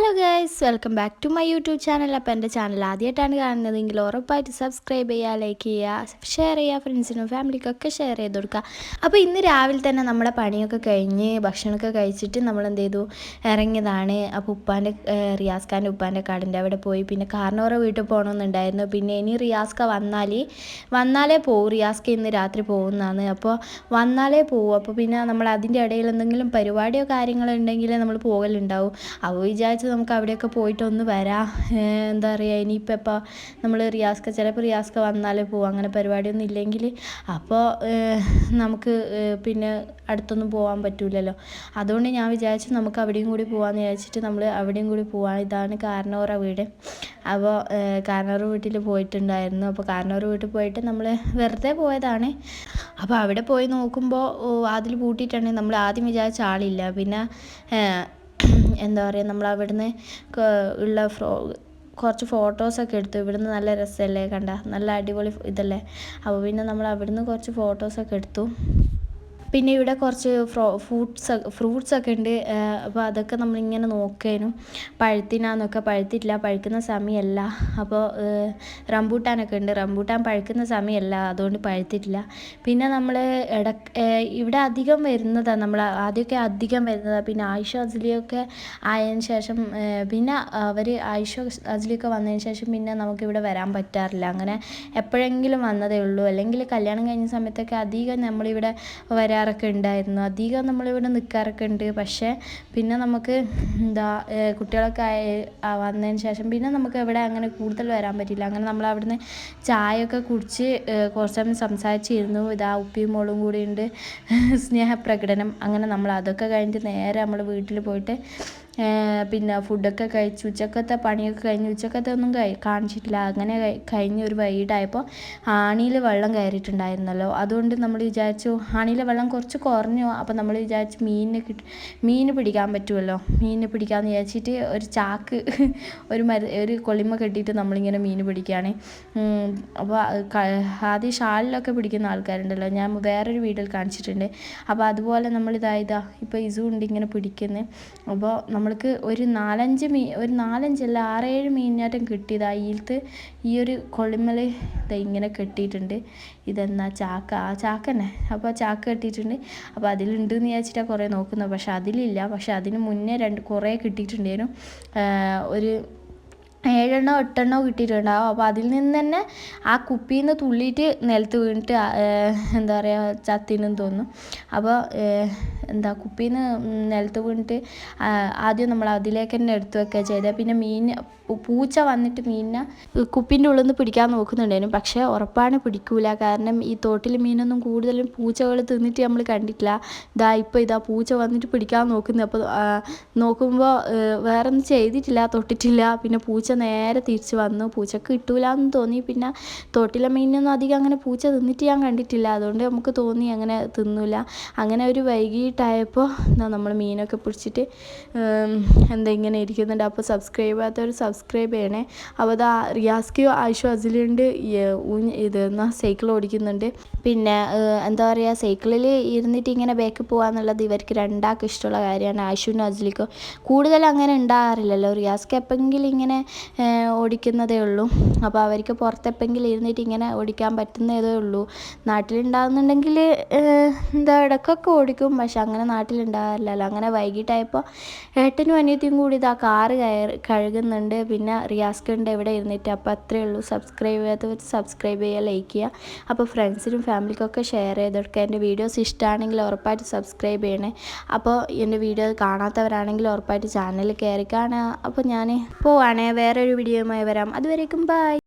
Guys welcome back to my YouTube channel അപ്പോൾ എന്റെ channel ആദ്യമായിട്ടാണ് കാണുന്നതെങ്കിൽ ഉറപ്പായിട്ട് സബ്സ്ക്രൈബ് ചെയ്യുക ലൈക്ക് ചെയ്യുക ഷെയർ ചെയ്യുക ഫ്രണ്ട്സിനും ഫാമിലിക്കൊക്കെ ഷെയർ ചെയ്ത് കൊടുക്കുക. അപ്പോൾ ഇന്ന് രാവിലെ തന്നെ നമ്മളെ പണിയൊക്കെ കഴിഞ്ഞ് ഭക്ഷണമൊക്കെ കഴിച്ചിട്ട് നമ്മൾ എന്ത് ചെയ്തു? ഇറങ്ങിയതാണ്. അപ്പോൾ ഉപ്പാന്റെ റിയാസ് ഖാന്റെ ഉപ്പാന്റെ കാടിന്റെ അവിടെ പോയി. പിന്നെ കാർണോറ വീട്ടിൽ പോകണമെന്നുണ്ടായിരുന്നു. പിന്നെ ഇനി റിയാസ്ക വന്നാൽ വന്നാലേ പോകും റിയാസ്ക ഇന്ന് രാത്രി പോകുന്നതാണ്. അപ്പോൾ വന്നാലേ പോകും അപ്പോൾ പിന്നെ നമ്മൾ അതിന്റെ ഇടയിൽ എന്തെങ്കിലും പരിപാടിയോ കാര്യങ്ങളോ ഉണ്ടെങ്കിൽ നമ്മൾ പോകലുണ്ടാവും. അപ്പോൾ വിചാരിച്ച് നമുക്ക് അവിടെയൊക്കെ പോയിട്ട് ഒന്ന് വരാം എന്താ പറയുക ഇനിയിപ്പോൾ ഇപ്പോൾ നമ്മൾ റിയാസ്ക ചിലപ്പോൾ റിയാസ്ക വന്നാലേ പോകും അങ്ങനെ പരിപാടിയൊന്നും ഇല്ലെങ്കിൽ അപ്പോൾ നമുക്ക് പിന്നെ അടുത്തൊന്നും പോകാൻ പറ്റില്ലല്ലോ അതുകൊണ്ട് ഞാൻ വിചാരിച്ചു നമുക്ക് അവിടെയും കൂടി പോകാമെന്ന് വിചാരിച്ചിട്ട് നമ്മൾ അവിടെയും കൂടി പോകാൻ ഇതാണ് കാരണവറ വീട്. അപ്പോൾ കാരണവർ വീട്ടിൽ പോയിട്ടുണ്ടായിരുന്നു. അപ്പോൾ കാരണവർ വീട്ടിൽ പോയിട്ട് നമ്മൾ വെറുതെ പോയതാണ്. അപ്പോൾ അവിടെ പോയി നോക്കുമ്പോൾ അതിൽ പൂട്ടിയിട്ടുണ്ടെങ്കിൽ നമ്മൾ ആദ്യം വിചാരിച്ച ആളില്ല. പിന്നെ എന്താ പറയുക നമ്മൾ അവിടുന്ന് ഉള്ള ഫ്രോ കുറച്ച് ഫോട്ടോസൊക്കെ എടുത്തു. ഇവിടുന്ന് നല്ല രസമല്ലേ കണ്ട? നല്ല അടിപൊളി ഇതല്ലേ? അപ്പോൾ പിന്നെ നമ്മൾ അവിടുന്ന് കുറച്ച് ഫോട്ടോസൊക്കെ എടുത്തു. പിന്നെ ഇവിടെ കുറച്ച് ഫ്രോ ഫ്രൂട്ട്സ് ഫ്രൂട്ട്സ് ഒക്കെ ഉണ്ട്. അപ്പോൾ അതൊക്കെ നമ്മളിങ്ങനെ നോക്കാനും. പഴുത്തിനാന്നൊക്കെ പഴുത്തിട്ടില്ല. പഴുക്കുന്ന സമയമല്ല അപ്പോൾ റംബൂട്ടാനൊക്കെ ഉണ്ട്. റംബൂട്ടാൻ പഴുക്കുന്ന സമയമല്ല അതുകൊണ്ട് പഴുത്തിട്ടില്ല. പിന്നെ നമ്മൾ ഇട ഇവിടെ അധികം വരുന്നതാണ് നമ്മൾ ആദ്യമൊക്കെ അധികം വരുന്നതാണ് പിന്നെ ആയിഷ അജ്ലിയൊക്കെ ആയതിനു ശേഷം പിന്നെ അവർ ആയിഷ അജ്ലിയൊക്കെ വന്നതിന് ശേഷം പിന്നെ നമുക്കിവിടെ വരാൻ പറ്റാറില്ല. അങ്ങനെ എപ്പോഴെങ്കിലും വന്നതേ ഉള്ളൂ. അല്ലെങ്കിൽ കല്യാണം കഴിഞ്ഞ സമയത്തൊക്കെ അധികം നമ്മളിവിടെ വരാറൊക്കെ ഉണ്ടായിരുന്നു. അധികം നമ്മളിവിടെ നിൽക്കാറൊക്കെ ഉണ്ട്. പക്ഷേ പിന്നെ നമുക്ക് എന്താ കുട്ടികളൊക്കെ വന്നതിന് ശേഷം പിന്നെ നമുക്ക് ഇവിടെ അങ്ങനെ കൂടുതൽ വരാൻ പറ്റില്ല അങ്ങനെ നമ്മൾ അവിടുന്ന് ചായയൊക്കെ കുടിച്ച് കുറച്ച് സമയം സംസാരിച്ചിരുന്നു. ഇതാ ഉപ്പിയും മോളും കൂടി ഉണ്ട്. സ്നേഹപ്രകടനം അങ്ങനെ നമ്മൾ അതൊക്കെ കഴിഞ്ഞിട്ട് നേരെ നമ്മൾ വീട്ടിൽ പോയിട്ട് പിന്നെ ഫുഡൊക്കെ കഴിച്ചു. ഉച്ചക്കത്തെ പണിയൊക്കെ കഴിഞ്ഞ് ഉച്ചക്കത്തെ ഒന്നും കഴി കാണിച്ചിട്ടില്ല. അങ്ങനെ കഴി- കഴിഞ്ഞ് ഒരു വൈകിട്ടായപ്പോൾ ആണിയിൽ വെള്ളം കയറിയിട്ടുണ്ടായിരുന്നല്ലോ. അതുകൊണ്ട് നമ്മൾ വിചാരിച്ചു ആണിയിലെ വെള്ളം കുറച്ച് കുറഞ്ഞു. അപ്പോൾ നമ്മൾ വിചാരിച്ച് മീനിനെ കിട്ടി മീൻ പിടിക്കാൻ പറ്റുമല്ലോ മീനിനെ പിടിക്കാമെന്ന് വിചാരിച്ചിട്ട് ഒരു ചാക്ക് ഒരു മര ഒരു കൊളിമ കെട്ടിയിട്ട് നമ്മളിങ്ങനെ മീൻ പിടിക്കുകയാണ്. അപ്പോൾ ആദ്യം ഷാളിലൊക്കെ പിടിക്കുന്ന ആൾക്കാരുണ്ടല്ലോ. ഞാൻ വേറൊരു വീഡിയോയിൽ കാണിച്ചിട്ടുണ്ട്. അപ്പോൾ അതുപോലെ നമ്മൾ ഇതായതാ ഇതാ ഇപ്പോൾ ഇസു ഉണ്ട് ഇങ്ങനെ പിടിക്കുന്നത് അപ്പോൾ നമ്മൾക്ക് ഒരു നാലഞ്ച് മീൻ ഒരു നാലഞ്ചല്ല ആറേഴ് മീനിനാറ്റം കിട്ടിയത്. അയിലത്ത് ഈ ഒരു കൊളിമൽ ഇങ്ങനെ കെട്ടിയിട്ടുണ്ട്. ഇതെന്നാ ചാക്ക? ആ ചാക്ക തന്നെ അപ്പോൾ ചാക്ക് കെട്ടിയിട്ടുണ്ട്. അപ്പോൾ അതിലുണ്ട് എന്ന് വിചാരിച്ചിട്ടാണ് കുറേ നോക്കുന്നത്. പക്ഷേ അതിലില്ല. പക്ഷേ അതിന് മുന്നേ രണ്ട് കുറേ കിട്ടിയിട്ടുണ്ടായിരുന്നു. ഒരു ഏഴെണ്ണോ എട്ടെണ്ണോ കിട്ടിയിട്ടുണ്ടാവും. അപ്പോൾ അതിൽ നിന്ന് തന്നെ ആ കുപ്പിയിൽ നിന്ന് തുള്ളിയിട്ട് നിലത്ത് വീണിട്ട് എന്താ പറയുക ചത്തിനെന്ന് തോന്നും അപ്പോൾ എന്താ കുപ്പിയിൽ നിന്ന് നിലത്ത് വീണിട്ട് ആദ്യം നമ്മൾ അതിലേക്ക് തന്നെ എടുത്തു വെക്കുക ചെയ്തത് പിന്നെ മീൻ പൂച്ച വന്നിട്ട് മീനിനെ കുപ്പിന്റെ ഉള്ളിൽ നിന്ന് പിടിക്കാൻ നോക്കുന്നുണ്ടായിരുന്നു. പക്ഷേ ഉറപ്പാണ് പിടിക്കൂല. കാരണം ഈ തോട്ടിൽ മീനൊന്നും കൂടുതലും പൂച്ചകൾ തിന്നിട്ട് നമ്മൾ കണ്ടിട്ടില്ല. ഇതാ ഇപ്പോൾ ഇതാ പൂച്ച വന്നിട്ട് പിടിക്കാൻ നോക്കുന്നത് അപ്പോൾ നോക്കുമ്പോൾ വേറെ ഒന്നും ചെയ്തിട്ടില്ല തൊട്ടിട്ടില്ല. പിന്നെ പൂച്ച നേരെ തിരിച്ച് വന്നു. പൂച്ചക്ക് കിട്ടൂല എന്ന് തോന്നി. പിന്നെ തോട്ടിലെ മീനൊന്നും അധികം അങ്ങനെ പൂച്ച തിന്നിട്ട് ഞാൻ കണ്ടിട്ടില്ല. അതുകൊണ്ട് നമുക്ക് തോന്നി അങ്ങനെ തിന്നൂല. അങ്ങനെ ഒരു വൈകിട്ടായപ്പോൾ എന്താ നമ്മൾ മീനൊക്കെ പിടിച്ചിട്ട് എന്താ ഇങ്ങനെ ഇരിക്കുന്നുണ്ട്. അപ്പോൾ സബ്സ്ക്രൈബ് ചെയ്യാത്തവർ സബ്സ്ക്രൈബ് ചെയ്യണേ. അപ്പോൾ അത് റിയാസ്കിയോ ആയിഷു അസിലുണ്ട് ഇത് എന്നാ സൈക്കിൾ ഓടിക്കുന്നുണ്ട്. പിന്നെ എന്താ പറയുക സൈക്കിളിൽ ഇരുന്നിട്ട് ഇങ്ങനെ ബാക്കിൽ പോകാന്നുള്ളത് ഇവർക്ക് രണ്ടാൾക്ക് ഇഷ്ടമുള്ള കാര്യമാണ്. ആയിഷുവിനും അസിലിക്കും. കൂടുതൽ അങ്ങനെ ഉണ്ടാകാറില്ലല്ലോ. റിയാസ്ക്ക് എപ്പെങ്കിലും ഇങ്ങനെ ഓടിക്കുന്നതേ ഉള്ളൂ. അപ്പോൾ അവർക്ക് പുറത്തെപ്പെങ്കിലും ഇരുന്നിട്ട് ഇങ്ങനെ ഓടിക്കാൻ പറ്റുന്നതേ ഉള്ളൂ. നാട്ടിലുണ്ടാകുന്നുണ്ടെങ്കിൽ എന്താ ഇടക്കൊക്കെ ഓടിക്കും. പക്ഷെ അങ്ങനെ നാട്ടിലുണ്ടാകാറില്ലല്ലോ അങ്ങനെ വൈകിട്ടായപ്പോൾ ഏട്ടനും അനിയത്തിയും കൂടി ഇതാ കാറ് കയറി കഴുകുന്നുണ്ട്. പിന്നെ റിയാസ്ക്ക് എവിടെ ഇരുന്നിട്ട്? അപ്പോൾ അത്രയേ ഉള്ളൂ. സബ്സ്ക്രൈബ് ചെയ്യാത്തവർ സബ്സ്ക്രൈബ് ചെയ്യുക ലൈക്ക് ചെയ്യുക. അപ്പോൾ ഫ്രണ്ട്സിനും ഫാമിലിക്കൊക്കെ ഷെയർ ചെയ്ത് കൊടുക്കുക എന്റെ വീഡിയോസ് ഇഷ്ടമാണെങ്കിൽ ഉറപ്പായിട്ട് സബ്സ്ക്രൈബ് ചെയ്യണേ. അപ്പോൾ എന്റെ വീഡിയോ കാണാത്തവരാണെങ്കിൽ ഉറപ്പായിട്ട് ചാനൽ കയറി കാണുക. അപ്പോൾ ഞാൻ പോവാണേ. വേറൊരു വീഡിയോയുമായി വരാം. അതുവരേക്കും ബൈ